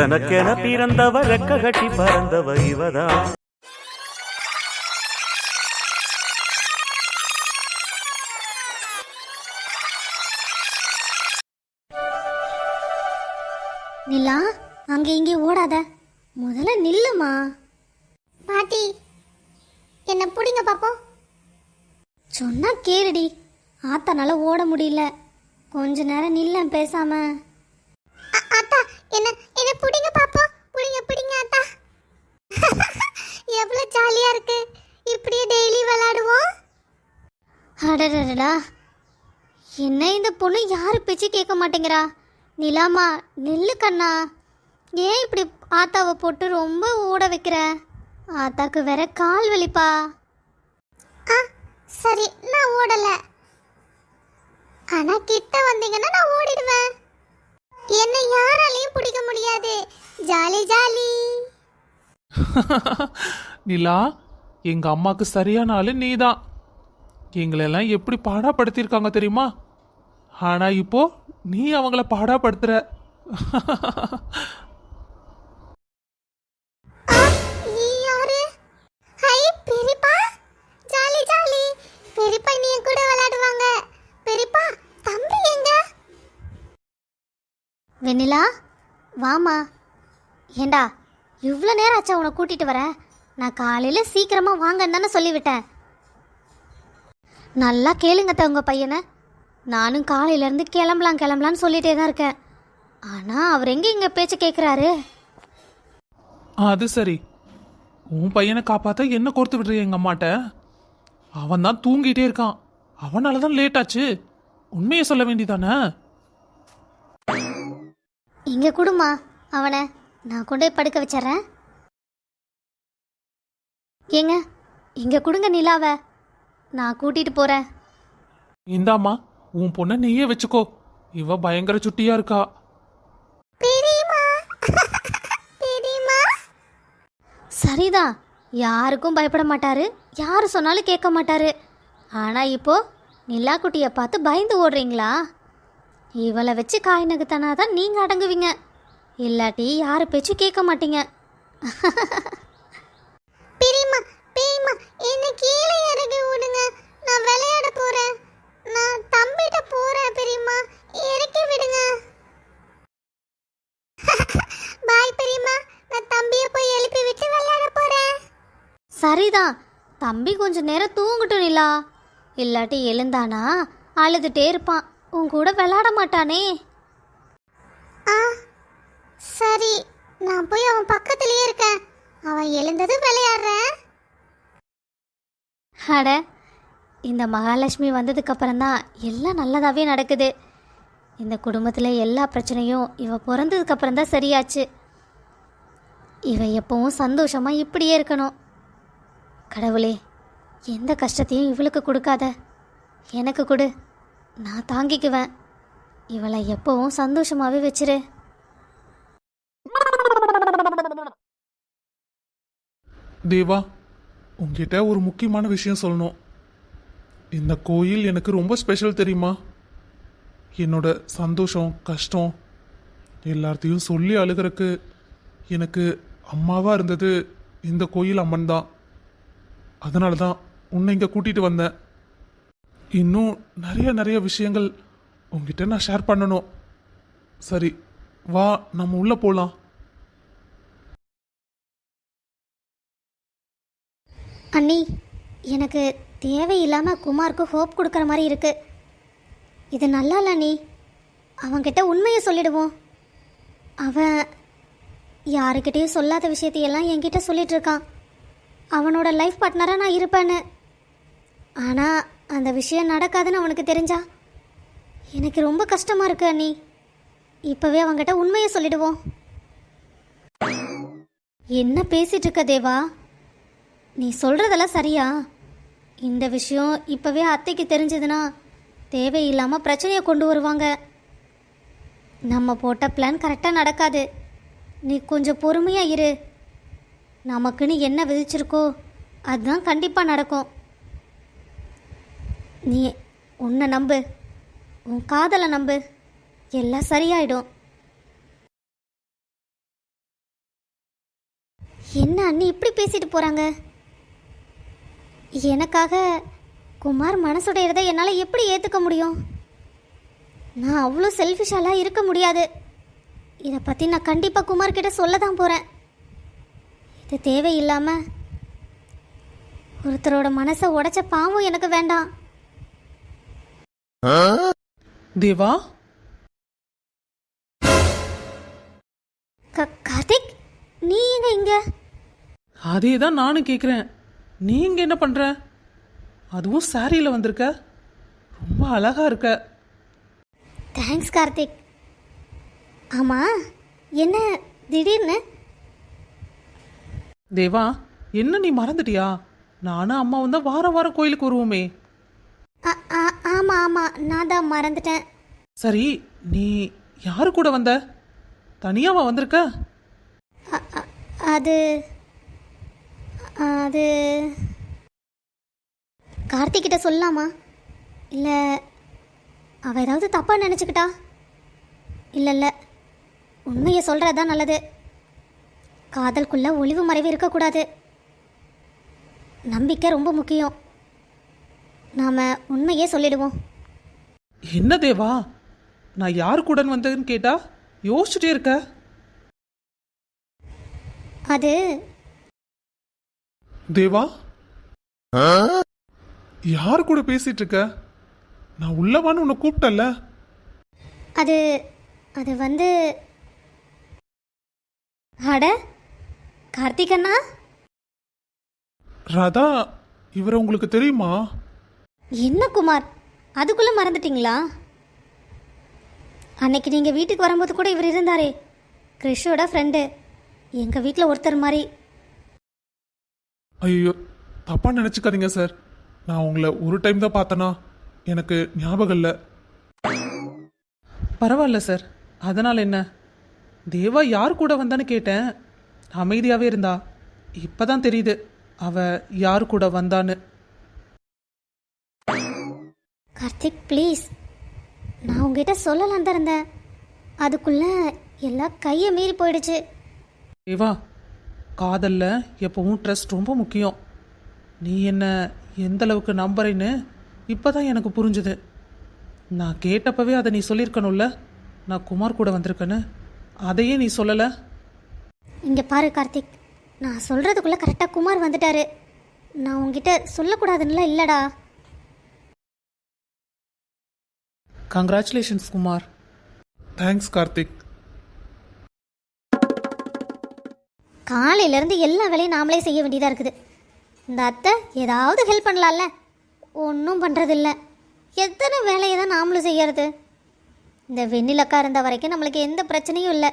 எனக்கென பிறந்தவ ரெக்க கட்டி பறந்தவ இவதா. நிலா அங்க இங்க ஓடாத. முதல்ல நில்லுமா. பாட்டி என்ன புடிங்க பாப்போம். சொன்னா கேளுடி. ஆத்தானால ஓட முடியல. கொஞ்ச நேரம் நில்ல பேசாம. அத்தா என்ன பிடிங்க பாப்போம் பிடிங்க பிடிங்க அத்தா. எவ்வளோ ஜாலியாக இருக்கு. இப்படியே டெய்லி விளாடுவோம் அடடடா என்ன இந்த பொண்ணு? யாரும் பேச்சு கேட்க மாட்டேங்கிறா. நிலாமா நெல்லு கண்ணா. ஏன் இப்படி ஆத்தாவை போட்டு ரொம்ப ஓட வைக்கிற? ஆத்தாக்கு வேற கால் வலிப்பா. ஆ சரி நான் ஓடலை. ஆனால் கிட்ட வந்தீங்கன்னா நான் ஓடிடுவேன். என்ன யாராலையும் பிடிக்க முடியாது. Jolly jolly. நிலா எங்க அம்மாக்கு சரியான ஆளு நீதான். எங்களெல்லாம் எப்படி பாடாப்படுத்தியிருக்காங்க தெரியுமா? ஆனா இப்போ நீ அவங்கள பாடாப்படுத்துற. வெண்ணிலா வாமா ஏண்டா இவ்வளோ நேரம் ஆச்சா உன்னை கூட்டிகிட்டு வரேன் நான் காலையில் சீக்கிரமாக வாங்கன்னு தானே சொல்லிவிட்டேன். நல்லா கேளுங்க த உங்கள் பையனை. நானும் காலையிலேருந்து கிளம்பலாம் கிளம்பலான்னு சொல்லிகிட்டே தான் இருக்கேன். ஆனால் அவர் எங்கே இங்கே பேச்சு கேட்குறாரு அது சரி. உன் பையனை காப்பாற்ற என்ன கொடுத்து விடுறிய எங்கள் அம்மாட்ட? அவன் தான் தூங்கிட்டே இருக்கான். அவனால தான் லேட் ஆச்சு. உண்மையை சொல்ல வேண்டிதானே இங்கே கொடுமா அவனை. நான் கொண்டு போய் படுக்க வச்சிட்றேன். ஏங்க இங்கே கொடுங்க நிலாவை. நான் கூட்டிட்டு போகிறேன் இந்தாம்மா உன் பொண்ணை நீயே வச்சுக்கோ. இவ பயங்கர சுட்டியா இருக்கா. சரிதான் யாருக்கும் பயப்பட மாட்டாரு. யார் சொன்னாலும் கேட்க மாட்டாரு. ஆனால் இப்போ நிலா குட்டியை பார்த்து பயந்து ஓடுறீங்களா? இவளை வச்சு காய் நகுத்தானா தான் நீங்கள் அடங்குவீங்க. இல்லாட்டி யார் பேச்சும் கேட்க மாட்டீங்க. பெரியம்மா பெரியம்மா என்ன கீழே இறக்கி விடுங்க. நான் விளையாட போகிறேன் நான் தம்பிட்ட போகிறேன் பெரியம்மா இறக்கி விடுங்க. பாய் பெரியம்மா நான் தம்பியை போய் எழுப்பி விட்டு விளையாட போறேன். சரிதான் தம்பி கொஞ்ச நேரம் தூங்கட்டும் நிலா. இல்லாட்டி எழுந்தானா அழுதுட்டே இருப்பான். உன் கூட விளையாட மாட்டானே. ஆ சரி. நான் போய் அவன் பக்கத்துலயே இருக்கேன். அவன் எழுந்தது விளையாடுறேன் அட இந்த மகாலட்சுமி வந்ததுக்கு அப்புறம் தான் எல்லாம் நல்லதாகவே நடக்குது. இந்த குடும்பத்தில் எல்லா பிரச்சனையும் இவ பிறந்ததுக்கு அப்புறம் தான் சரியாச்சு. இவ எப்பவும் சந்தோஷமா இப்படியே இருக்கணும். கடவுளே எந்த கஷ்டத்தையும் இவளுக்கு கொடுக்காத. எனக்கு கொடு. நான் தாங்கிக்குவேன். இவளை எப்பவும் சந்தோஷமாகவே வச்சிரு. தேவா உங்ககிட்ட ஒரு முக்கியமான விஷயம் சொல்லணும். இந்த கோயில் எனக்கு ரொம்ப ஸ்பெஷல் தெரியுமா? என்னோட சந்தோஷம் கஷ்டம் எல்லாத்தையும் சொல்லி அழுகிறக்கு எனக்கு அம்மாவாக இருந்தது இந்த கோயில் அம்மன் தான். அதனால தான் உன்னை இங்கே கூட்டிகிட்டு வந்தேன். இன்னும் நிறைய நிறைய விஷயங்கள் உங்ககிட்ட நான் ஷேர் பண்ணணும். சரி வா நம்ம உள்ளே போகலாம் அண்ணி எனக்கு தேவையில்லாமல் குமாருக்கு ஹோப் கொடுக்குற மாதிரி இருக்கு. இது நல்லா இல்லை அண்ணி. அவங்கிட்ட உண்மையை சொல்லிடுவோம். அவன் யாருக்கிட்டேயும் சொல்லாத விஷயத்தையெல்லாம் என்கிட்ட சொல்லிட்டு இருக்கான். அவனோட லைஃப் பார்ட்னராக நான் இருப்பேன்னு. ஆனால் அந்த விஷயம் நடக்காதுன்னு அவனுக்கு தெரிஞ்சா? எனக்கு ரொம்ப கஷ்டமாக இருக்கு அண்ணி. இப்போவே அவங்ககிட்ட உண்மையை சொல்லிடுவோம். என்ன பேசிட்டு இருக்க தேவா? நீ சொல்கிறதெல்லாம் சரியா? இந்த விஷயம் இப்போவே அத்தைக்கு தெரிஞ்சதுன்னா தேவையில்லாமல் பிரச்சனையை கொண்டு வருவாங்க. நம்ம போட்ட பிளான் கரெக்டாக நடக்காது. நீ கொஞ்சம் பொறுமையாக இரு. நமக்குன்னு என்ன விதிச்சிருக்கோ அதுதான் கண்டிப்பாக நடக்கும். நீ உன்னை நம்பு. உன் காதலை நம்பு. எல்லாம் சரியாயிடும். என்ன அண்ணி இப்படி பேசிட்டு போகிறாங்க எனக்காக குமார் மனசுடையறதை என்னால் எப்படி ஏற்றுக்க முடியும்? நான் அவ்வளோ செல்ஃபிஷாலாம் இருக்க முடியாது. இதை பற்றி நான் கண்டிப்பாக குமார்கிட்ட சொல்ல தான் போகிறேன் இது தேவையில்லாமல் ஒருத்தரோட மனசை உடைச்ச பாவம் எனக்கு வேண்டாம். தேவா? கார்த்திக் நீ எங்க இங்க? அதே தான் நானும் கேட்குறேன் நீங்க என்ன பண்ற? அதுவும் சாரியில் வந்திருக்க. ரொம்ப அழகா இருக்க. தேங்க்ஸ் கார்த்திக். ஆமாம் என்ன திடீர்னு? தேவா என்ன நீ மறந்துட்டியா? நானும் அம்மாவும் தான் வாரம் வாரம் கோயிலுக்கு வருவோமே. ஆமாம் ஆமாம் நான் தான் மறந்துட்டேன். சரி நீ யாரு கூட வந்த? தனியாவா வந்திருக்க? அ- அ- அது அது கார்த்திக் கிட்ட சொல்லலாமா? இல்லை அவள் ஏதாவது தப்பாக நினச்சிக்கிட்டா? இல்லை இல்லை உண்மையை சொல்கிறது தான் நல்லது. காதலுக்குள்ள ஒளிவு மறைவு இருக்கக்கூடாது. நம்பிக்கை ரொம்ப முக்கியம். நாம் உண்மையே சொல்லிடுவோம். என்ன தேவா? நான் யாரு கூட வந்தேன்னு கேட்டா யோசிச்சுட்டே இருக்க. அது தேவா? யார் கூட பேசிட்டு இருக்க? நான் உள்ளவான்னு உன்னை கூப்பிட்டல்ல. அது அது வந்து அட கார்த்திக் அண்ணா? ராதா இவரை உங்களுக்கு தெரியுமா? என்ன குமார்? அதுக்குள்ளே மறந்துட்டீங்களா? அன்னைக்கு நீங்கள் வீட்டுக்கு வரும்போது கூட இவர் இருந்தாரே. கிறிஷோட ஃப்ரெண்டு எங்கள் வீட்டில் ஒருத்தர் மாதிரி. ஐயோ தப்பா நினைச்சுக்காதீங்க சார். நான் உங்களை ஒரு டைம் தான் பார்த்தேனா. எனக்கு ஞாபகம் இல்லை. பரவாயில்ல சார். அதனால் என்ன? தேவா யார் கூட வந்தான்னு கேட்டேன். அமைதியாகவே இருந்தா. இப்பதான் தெரியுது. அவ யார் கூட வந்தான்னு. கார்த்திக் ப்ளீஸ் நான் உங்ககிட்ட சொல்லலாம் தான் இருந்தேன். அதுக்குள்ளே எல்லாம் கையை மீறி போயிடுச்சு. தேவா காதல்ல எப்பவும் ட்ரஸ்ட் ரொம்ப முக்கியம். நீ என்ன எந்த அளவுக்கு நம்புறேன்னு இப்பதான் எனக்கு புரிஞ்சுது. நான் கேட்டப்பவே அதை நீ சொல்லியிருக்கணும்ல? நான் குமார் கூட வந்திருக்கேன்னு. அதையே நீ சொல்லலை? இங்கே பாரு கார்த்திக் நான் சொல்கிறதுக்குள்ளே கரெக்டாக குமார் வந்துட்டாரு. நான் உங்ககிட்ட சொல்லக்கூடாதுன்னுல இல்லைடா. கங்க்ராச்சுலேஷன்ஸ் குமார் தேங்க்ஸ் கார்த்திக் காலையிலேருந்து எல்லா வேலையும் நாமளே செய்ய வேண்டியதாக இருக்குது. இந்த அத்தை ஏதாவது ஹெல்ப் பண்ணலாம்ல? ஒன்றும் பண்ணுறதில்ல எத்தனை வேலையை தான் நாமளும் செய்யறது? இந்த வெண்ணிலக்கா இருந்த வரைக்கும் நம்மளுக்கு எந்த பிரச்சனையும் இல்லை.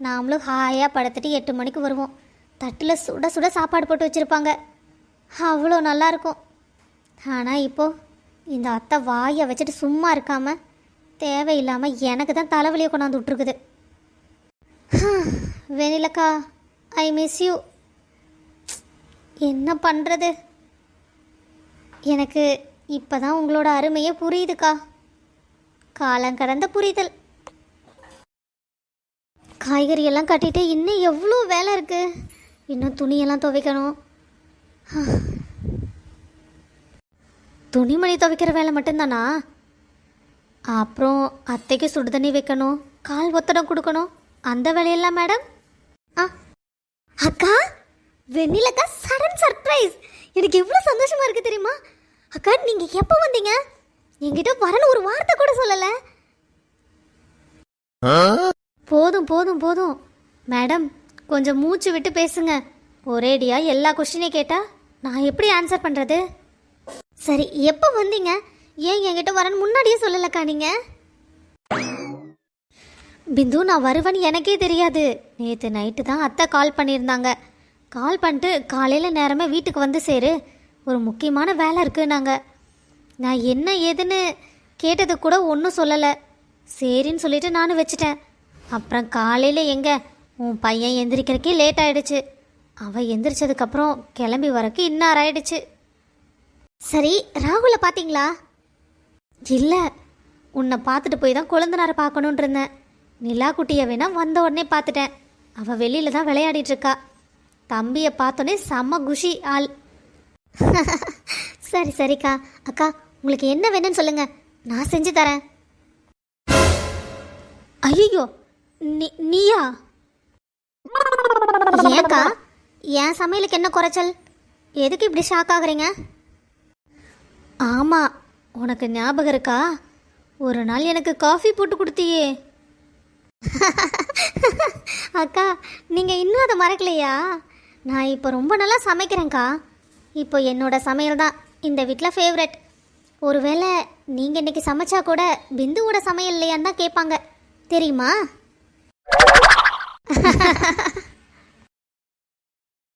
நாமளும் ஹாயாக படுத்துட்டு எட்டு மணிக்கு வருவோம். தட்டில் சுட சுட சாப்பாடு போட்டு வச்சுருப்பாங்க. அவ்வளோ நல்லாயிருக்கும் ஆனால் இப்போது இந்த அத்தை வாயை வச்சுட்டு சும்மா இருக்காமல் தேவையில்லாமல் எனக்கு தான் தலைவலியை கொண்டாந்து விட்ருக்குது வெனிலக்கா ஐ மிஸ் யூ என்ன பண்ணுறது எனக்கு இப்போ தான் உங்களோட அருமையே புரியுதுக்கா. காலம் கடந்த புரிதல். காய்கறி எல்லாம் கட்டிட்டு இன்னும் எவ்வளோ வேலை இருக்குது இன்னும் துணியெல்லாம் துவைக்கணும். துணிமணி துவைக்கிற வேலை மட்டும்தானா? அப்புறம் அத்தைக்கு சுடு தண்ணி வைக்கணும். கால் ஒத்தடம் கொடுக்கணும். அந்த வேலையெல்லாம் மேடம்? ஆ. அக்கா வெண்ணிலக்கா சடன் சர்ப்ரைஸ் எனக்கு எவ்வளோ சந்தோஷமாக இருக்குது தெரியுமா? அக்கா நீங்கள் எப்போ வந்தீங்க? என்கிட்ட வரணும் ஒரு வார்த்தை கூட சொல்லலை. போதும் போதும் போதும். மேடம் கொஞ்சம் மூச்சு விட்டு பேசுங்க. ஒரேடியாக எல்லா கொஸ்டினையும் கேட்டால் நான் எப்படி ஆன்சர் பண்ணுறது சரி எப்போ வந்தீங்க? ஏன் என்கிட்ட வரேன்னு முன்னாடியே சொல்லலக்கா நீங்க? பிந்து நான் வருவேன்னு எனக்கே தெரியாது. நேற்று நைட்டு தான் அத்தை கால் பண்ணியிருந்தாங்க. கால் பண்ணிட்டு காலையில் நேரமே வீட்டுக்கு வந்து சேரு. ஒரு முக்கியமான வேலை இருக்குன்னாங்க. நான் என்ன ஏதுன்னு கேட்டது கூட ஒன்றும் சொல்லலை. சரின்னு சொல்லிட்டு நானும் வச்சுட்டேன். அப்புறம் காலையில் எங்கே? உன் பையன் எந்திரிக்கிறக்கே லேட் ஆயிடுச்சு. அவன் எந்திரிச்சதுக்கப்புறம் கிளம்பி வரக்கு இன்னார் ஆயிடுச்சு. சரி ராகுலை பார்த்தீங்களா இல்லை உன்னை பார்த்துட்டு போய் தான் குழந்தனாரை பார்க்கணுன்ட்டு இருந்தேன். நிலா குட்டியை வேணா வந்த உடனே பார்த்துட்டேன். அவள் வெளியில் தான் விளையாடிட்டுருக்கா தம்பியை பார்த்தோன்னே செம்ம குஷி ஆள். சரி சரிக்கா. அக்கா உங்களுக்கு என்ன வேணும்னு சொல்லுங்கள் நான் செஞ்சு தரேன். ஐயோ நீ நீயா? ஏன்க்கா? என் சமையலுக்கு என்ன குறைச்சல்? எதுக்கு இப்படி ஷாக் ஆகுறீங்க? ஆமாம் உனக்கு ஞாபகம் இருக்கா? ஒரு நாள் எனக்கு காஃபி போட்டு கொடுத்தியே. அக்கா நீங்கள் இன்னும் அதை மறக்கலையா? நான் இப்போ ரொம்ப நல்லா சமைக்கிறேன்க்கா. இப்போ என்னோட சமையல் தான் இந்த வீட்டில் ஃபேவரட் ஒருவேளை நீங்கள் இன்னைக்கு சமைச்சா கூட பிந்துவோட சமையல் இல்லையான்னு தான் கேட்பாங்க. தெரியுமா?